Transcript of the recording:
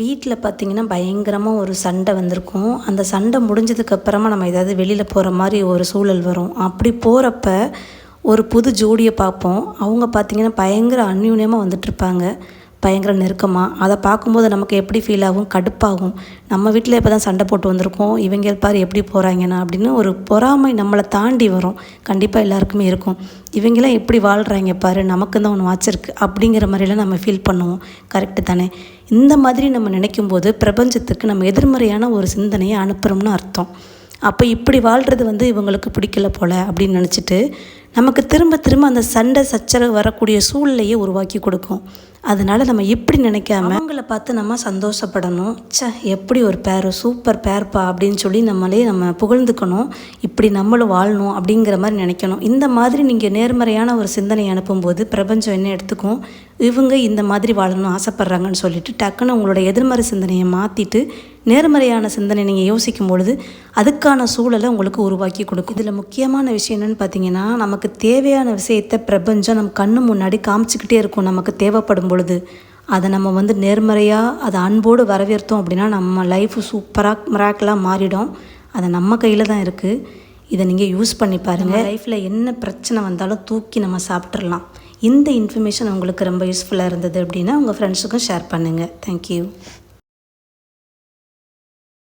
வீட்டில் பார்த்திங்கன்னா பயங்கரமாக ஒரு சண்டை வந்திருக்கும். அந்த சண்டை முடிஞ்சதுக்கப்புறமா நம்ம ஏதாவது வெளியில் போகிற மாதிரி ஒரு சூழல் வரும். அப்படி போகிறப்ப ஒரு புது ஜோடியை பார்ப்போம். அவங்க பார்த்திங்கன்னா பயங்கர அந்யூன்யமாக வந்துட்டுருப்பாங்க பயங்கர நெருக்கமாக அதை பார்க்கும்போது நமக்கு எப்படி ஃபீல் ஆகும்? கடுப்பாகும். நம்ம வீட்டில் இப்போ தான் சண்டை போட்டு வந்திருக்கோம். இவங்க பாரு எப்படி போகிறாங்கன்னா அப்படின்னு ஒரு பொறாமை நம்மளை தாண்டி வரும். கண்டிப்பாக எல்லாருக்குமே இருக்கும். இவங்களாம் எப்படி வாழ்கிறாங்க பாரு? நமக்கு தான் ஒன்று வாச்சிருக்கு. அப்படிங்கிற மாதிரிலாம் நம்ம ஃபீல் பண்ணுவோம். கரெக்டு தானே? இந்த மாதிரி நம்ம நினைக்கும் போது பிரபஞ்சத்துக்கு நம்ம எதிர்மறையான ஒரு சிந்தனையை அனுப்புகிறோம்னு அர்த்தம். அப்போ இப்படி வாழ்கிறது வந்து இவங்களுக்கு பிடிக்கல போல் அப்படின்னு நினச்சிட்டு நமக்கு திரும்ப திரும்ப அந்த சண்டை சச்சரவு வரக்கூடிய சூழ்நிலையை உருவாக்கி கொடுக்கும். அதனால் நம்ம எப்படி நினைக்காம அவங்கள பார்த்து நம்ம சந்தோஷப்படணும். ச்சே எப்படி ஒரு பேர் சூப்பர் பேர்ப்பா அப்படின்னு சொல்லி நம்மளே நம்ம புகழ்ந்துக்கணும். இப்படி நம்மளும் வாழணும் அப்படிங்கிற மாதிரி நினைக்கணும். இந்த மாதிரி நீங்கள் நேர்மறையான ஒரு சிந்தனை அனுப்பும்போது பிரபஞ்சம் என்ன எடுத்துக்கும்? இவங்க இந்த மாதிரி வாழணும் ஆசைப்பட்றாங்கன்னு சொல்லிட்டு டக்குன்னு உங்களோட எதிர்மறை சிந்தனையை மாற்றிட்டு நேர்மறையான சிந்தனை நீங்கள் யோசிக்கும் பொழுது அதுக்கான சூழலை உங்களுக்கு உருவாக்கி கொடுக்கும். இதில் முக்கியமான விஷயம் என்னென்னு பார்த்தீங்கன்னா நமக்கு தேவையான விஷயத்தை பிரபஞ்சம் நம்ம கண்ணு முன்னாடி காமிச்சிக்கிட்டே இருக்கும். நமக்கு தேவைப்படும் பொழுது அதை நம்ம வந்து நேர்மறையாக அதை அன்போடு வரவேற்றோம் அப்படின்னா நம்ம லைஃப் சூப்பராக மிராக்கலாக மாறிடும். அது நம்ம கையில் தான் இருக்குது இதை நீங்கள் யூஸ் பண்ணி பாருங்கள் லைஃப்பில் என்ன பிரச்சனை வந்தாலும் தூக்கி நம்ம சாப்பிட்றலாம் இந்த இன்ஃபர்மேஷன் உங்களுக்கு ரொம்ப யூஸ்ஃபுல்லாக இருந்தது அப்படின்னா உங்கள் ஃப்ரெண்ட்ஸுக்கும் ஷேர் பண்ணுங்கள் தேங்க்யூ